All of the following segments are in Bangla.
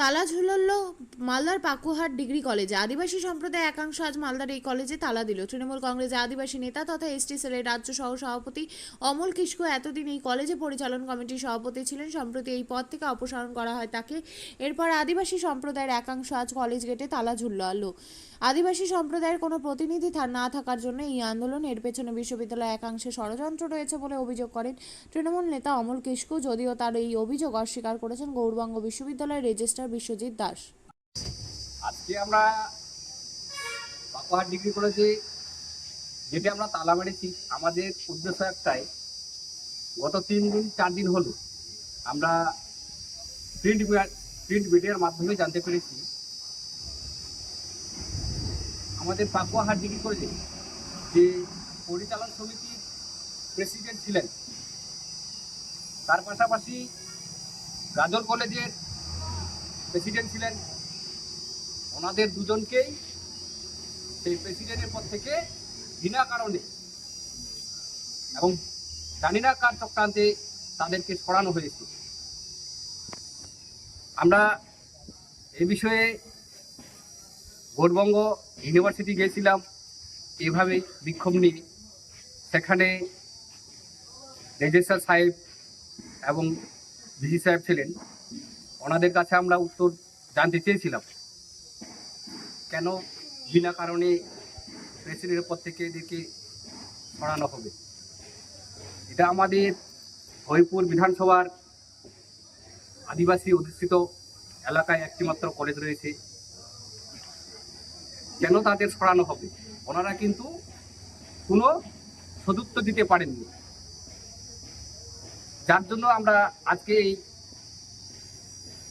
তালা ঝুলল মালদার পাকুহাট ডিগ্রি কলেজে। আদিবাসী সম্প্রদায় একাংশ আজ মালদার এই কলেজে তালা দিল। তৃণমূল কংগ্রেসের আদিবাসী নেতা তথা এসটি সেলের রাজ্য সহ সভাপতি অমল কিস্কু এতদিন এই কলেজে পরিচালন কমিটির সভাপতি ছিলেন। সম্প্রতি এই পদ থেকে অপসারণ করা হয় তাকে। এরপর আদিবাসী সম্প্রদায়ের একাংশ আজ কলেজ গেটে তালা ঝুলল। আদিবাসী সম্প্রদায়ের কোনো প্রতিনিধি না থাকার জন্য এই আন্দোলন এর পেছনে বিশ্ববিদ্যালয় একাংশে ষড়যন্ত্র রয়েছে বলে অভিযোগ করেন তৃণমূল নেতা অমল কিস্কু যদিও তার এই অভিযোগ অস্বীকার করেছেন গৌরবঙ্গ বিশ্ববিদ্যালয়ের রেজিস্ট্রার বিশ্বজিৎ দাস। আজকে আমরা পাকুহাট ডিগ্রি কলেজে যেটা আমরা তালা মেরেছি। আমাদের উদ্দেশ্য একটাই, গত তিন দিন, চার দিন হলো আমরা প্রিন্ট প্রিন্ট মিডিয়ার মাধ্যমে জানতে পেরেছি। আমাদের পাকুয়াহাট ডিগ্রি কলেজে যে পরিচালন সমিতির প্রেসিডেন্ট ছিলেন, তার পাশাপাশি গাজল কলেজের প্রেসিডেন্ট ছিলেন ওনাদের দুজনকেই সেই প্রেসিডেন্টের পদ থেকে বিনা কারণে এবং জানি না কার চক্রান্তে তাদেরকে সরানো হয়েছে। আমরা এ বিষয়ে ভোটবঙ্গ ইউনিভার্সিটি গিয়েছিলাম এভাবে বিক্ষোভ নিয়ে। সেখানে রেজিস্ট্রার সাহেব এবং ভিজি সাহেব ছিলেন। ওনাদের কাছে আমরা উত্তর জানতে চেয়েছিলাম। কেন? বিনা কারণে প্রেসিডেন্টের পদ থেকে এদেরকে সরানো হবে। এটা আমাদের হরিপুর বিধানসভার আদিবাসী অধিষ্ঠিত এলাকায় একটিমাত্র কলেজ রয়েছে। কেন তাদের সরানো হবে? ওনারা কিন্তু কোনো সদুত্তর দিতে পারেননি। যার জন্য আমরা আজকে এই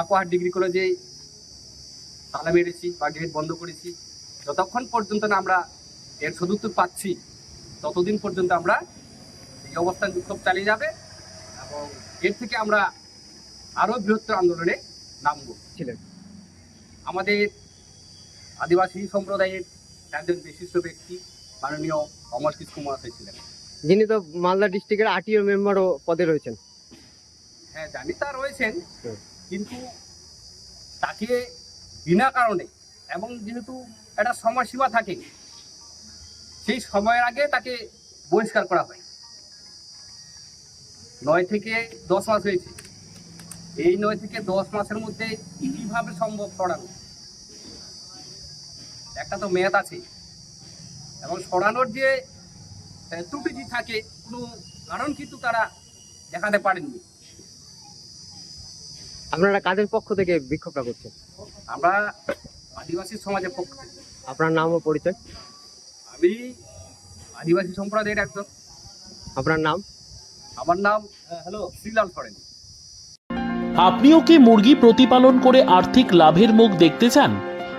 পাকুয়াহাট ডিগ্রি কলেজে তালা মেরেছি বা গেট বন্ধ করেছি। যতক্ষণ পর্যন্ত না আমরা এর সদুত্তর পাচ্ছি ততদিন পর্যন্ত আমরা এই অবস্থান বিক্ষোভ চালিয়ে যাবে এবং এর থেকে আমরা আরও বৃহত্তর আন্দোলনে নামব। ছিলেন। আমাদের আদিবাসী সম্প্রদায়ের একজন বিশিষ্ট ব্যক্তি মাননীয় অমর কিস কুমার ছিলেন। যিনি তো মালদা ডিস্ট্রিক্টের আরটিও মেম্বারও পদে রয়েছেন। হ্যাঁ জানি তা রয়েছেন। কিন্তু তাকে বিনা কারণে এবং যেহেতু একটা সময়সীমা থাকে, সেই সময়ের আগে তাকে বহিষ্কার করা হয়। নয় থেকে দশ মাস হয়েছে। এই নয় থেকে দশ মাসের মধ্যে কীভাবে সম্ভব সরানো? একটা তো মেয়াদ আছে। এবং সরানোর যে ত্রুটি থাকে, কোনো কারণ কিন্তু তারা দেখাতে পারেননি। আপনারা কাদের পক্ষ থেকে বিক্ষোভটা করছেন? আমরা আদিবাসী সমাজের পক্ষ থেকে। আপনার নাম ও পরিচয়? আমি আদিবাসী সম্প্রদায়ের একজন। আপনার নাম? আমার নাম হ্যালো শ্রীলাল সরেন। আপনিও কি মুরগি প্রতিপালন করে আর্থিক লাভের মুখ দেখতে চান?